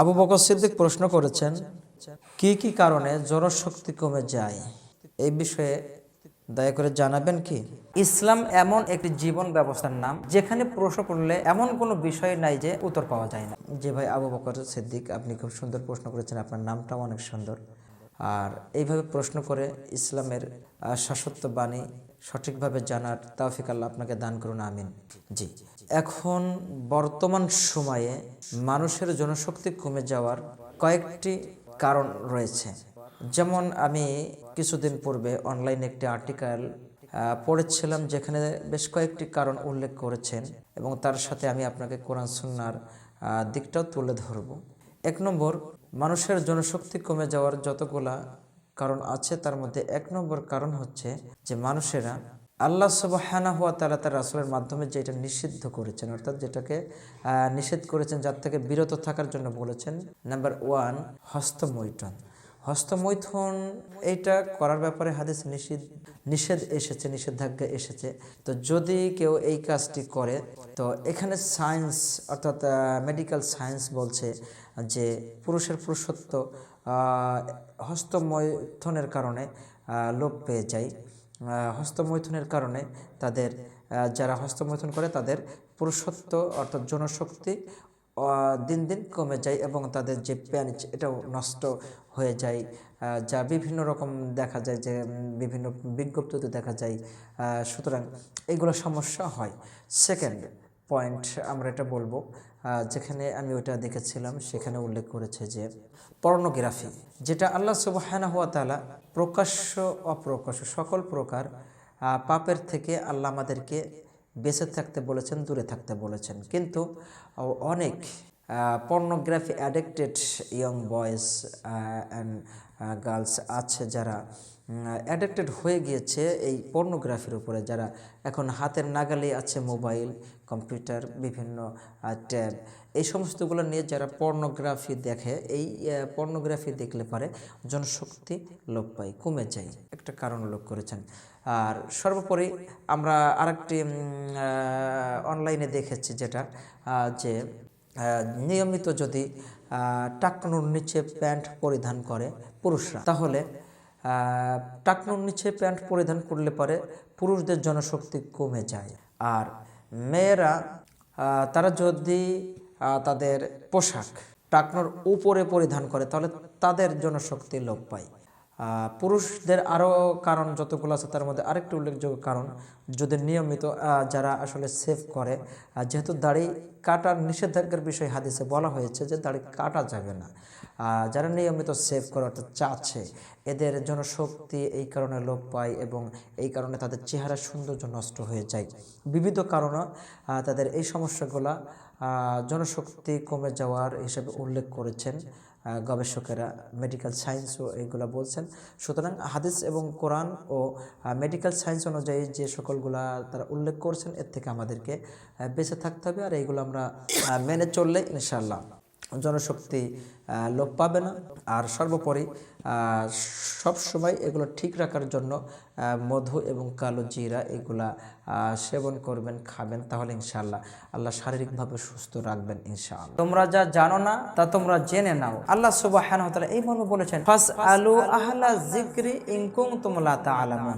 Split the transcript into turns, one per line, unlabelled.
আবু বকর সিদ্দিক প্রশ্ন করেছেন কি কি কারণে জনশক্তি কমে যায়? এই বিষয়ে দয়া করে জানাবেন কি? ইসলাম এমন একটি জীবন ব্যবস্থার নাম যেখানে প্রশ্ন করলে এমন কোনো বিষয় নাই যে উত্তর পাওয়া যায় না। যে ভাই আবু বকর সিদ্দিক আপনি খুব সুন্দর প্রশ্ন করেছেন। আপনার নামটাও অনেক সুন্দর। আর এইভাবে প্রশ্ন করে ইসলামের শাশ্বত বাণী সঠিকভাবে জানার তাওফিক আল্লাহ আপনাকে দান করুন, আমিন। জি। এখন বর্তমান সময়ে মানুষের জনশক্তি কমে যাওয়ার কয়েকটি কারণ রয়েছে। যেমন আমি কিছুদিন পূর্বে অনলাইনে একটি আর্টিকেল পড়েছিলাম যেখানে বেশ কয়েকটি কারণ উল্লেখ করেছেন এবং তার সাথে আমি আপনাকে কোরআন সুন্নার দিকটাও তুলে ধরব। এক নম্বর, মানুষের জনশক্তি কমে যাওয়ার যতগুলা কারণ আছে, তার মধ্যে এক নম্বর কারণ হচ্ছে যে মানুষেরা আল্লাহ হেনা হওয়া তারা তার রাসুলের মাধ্যমে যেটা নিষিদ্ধ করেছেন, অর্থাৎ যেটাকে নিষেধ করেছেন, যার থেকে বিরত থাকার জন্য বলেছেন, নাম্বার ওয়ান, হস্তমৈথন। হস্তমৈথুন এইটা করার ব্যাপারে হাদিস নিষেধ নিষেধ এসেছে, নিষেধাজ্ঞা এসেছে। তো যদি কেউ এই কাজটি করে, তো এখানে সায়েন্স অর্থাৎ মেডিকেল সায়েন্স বলছে যে পুরুষের পুরুষত্ব হস্তমৈথুনের কারণে লোপ পেয়ে যায়। হস্তমৈথুনের কারণে তাদের যারা হস্তমৈথুন করে তাদের পুরুষত্ব, অর্থাৎ জনশক্তি দিন দিন কমে যায় এবং তাদের যে প্যানিচ, এটাও নষ্ট হয়ে যায়। যা বিভিন্ন রকম দেখা যায় যে বিভিন্ন বিজ্ঞপ্তিতে দেখা যায়। সুতরাং এইগুলো সমস্যা হয়। সেকেন্ড পয়েন্ট আমরা এটা বলব যেখানে আমি ওটা দেখেছিলাম, সেখানে উল্লেখ করেছে যে পর্নোগ্রাফি যেটা আল্লাহ সুবহানাহু ওয়া তালা প্রকাশ্য, অপ্রকাশ্য সকল প্রকার পাপের থেকে আল্লাহ আমাদেরকে বেঁচে থাকতে বলেছেন দূরে থাকতে বলেছেন। কিন্তু অনেক pornography addicted young boys and girls আছে যারা অ্যাডিক্টেড হয়ে গিয়েছে এই পর্নোগ্রাফির উপরে, যারা এখন হাতের নাগালে আছে মোবাইল কম্পিউটার বিভিন্ন ট্যাব এই সমস্তগুলো নিয়ে যারা পর্নোগ্রাফি দেখে, এই পর্নোগ্রাফি দেখলে পারে জনশক্তি লোপ পায়, কমে যায়। একটা কারণ উল্লেখ করেছেন। আর সর্বোপরি আমরা আরেকটি অনলাইনে দেখেছি যেটা যে নিয়মিত যদি টাকনুর নিচে প্যান্ট পরিধান করে পুরুষরা, তাহলে টাকনুর নিচে প্যান্ট পরিধান করলে পরে পুরুষদের জনশক্তি কমে যায়। আর মেয়েরা তারা যদি তাদের পোশাক টাকনুর উপরে পরিধান করে, তাহলে তাদের জনশক্তি লোপ পায়। পুরুষদের আরও কারণ যতগুলো আছে তার মধ্যে আরেকটি উল্লেখযোগ্য কারণ, যদি নিয়মিত যারা আসলে সেভ করে যেহেতু দাড়ি কাটার নিষেধাজ্ঞার বিষয়ে হাদিসে বলা হয়েছে যে দাড়ি কাটা যাবে না। যারা নিয়মিত সেভ করে অর্থাৎ চাচ্ছে এদের জনশক্তি এই কারণে লোপ পায় এবং এই কারণে তাদের চেহারা সৌন্দর্য নষ্ট হয়ে যায়। বিবিধ কারণে তাদের এই সমস্যাগুলা জনশক্তি কমে যাওয়ার হিসেবে উল্লেখ করেছেন গবেষকেরা মেডিকেল সায়েন্সও এইগুলা বলছেন। সুতরাং হাদিস এবং কোরআন ও মেডিকেল সায়েন্স অনুযায়ী যে সকলগুলা তারা উল্লেখ করছেন, এর থেকে আমাদেরকে বেঁচে থাকতে হবে আর এইগুলো আমরা মেনে চললে ইনশাল্লাহ জনশক্তি লোপ পাবে না। আর সর্বোপরি সব সময় এগুলো ঠিক রাখার জন্য মধু এবং কালো জিরা এগুলা সেবন করবেন, খাবেন তাহলে ইনশাআল্লাহ। আল্লাহ শারীরিকভাবে সুস্থ রাখবেন ইনশাআল্লাহ। তোমরা যা জানো না, তা তোমরা জেনে নাও। আল্লাহ ওয়া এই মর্মে বলেছেন ফাস আলু আহলা জিক্রি ইন কুনতুম তা তাআলামুন।